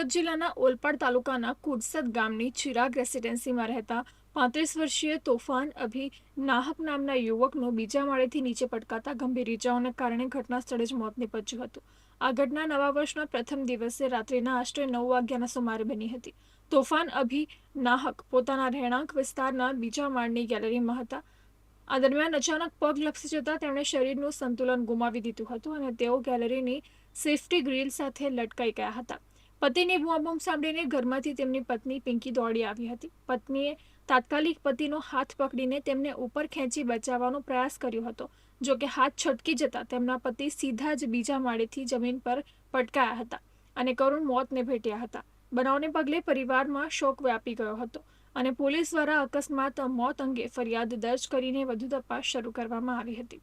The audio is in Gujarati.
સુરત જિલ્લાના ઓલપાડ તાલુકાના કુડસદ ગામની ચિરાગ રેસિડેન્સીમાં રહેતા પાંત્રીસ વર્ષીય તોફાન અભી નાહક નામના યુવકનું બીજા માળેથી નીચે પટકાતા ગંભીર ઇજાઓને કારણે ઘટના સ્થળે જ મોત નીપજ્યું હતું. આ ઘટના નવા વર્ષના પ્રથમ દિવસે રાત્રિના આશરે નવ વાગ્યાના સુમારે બની હતી. તોફાન અભી નાહક પોતાના રહેણાંક વિસ્તારના બીજા માળની ગેલેરીમાં હતા. આ દરમિયાન અચાનક પગ લપસી જતા તેમણે શરીરનું સંતુલન ગુમાવી દીધું હતું અને તેઓ ગેલેરીની સેફ્ટી ગ્રીલ સાથે લટકાઈ ગયા હતા. પતિની બૂમાબૂમ સાંભળીને ઘરમાંથી તેમની પત્ની પિંકી દોડી આવી હતી. પત્નીએ તાત્કાલિક પતિનો હાથ પકડીને તેમને ઉપર ખેંચી બચાવવાનો પ્રયાસ કર્યો હતો. જો કે હાથ છટકી જતા તેમના પતિ સીધા જ બીજા માળેથી જમીન પર પટકાયા હતા અને કરુણ મોતને ભેટ્યા હતા. બનાવને પગલે પરિવારમાં શોક વ્યાપી ગયો હતો અને પોલીસ દ્વારા અકસ્માત મોત અંગે ફરિયાદ દર્જ કરીને વધુ તપાસ શરૂ કરવામાં આવી હતી.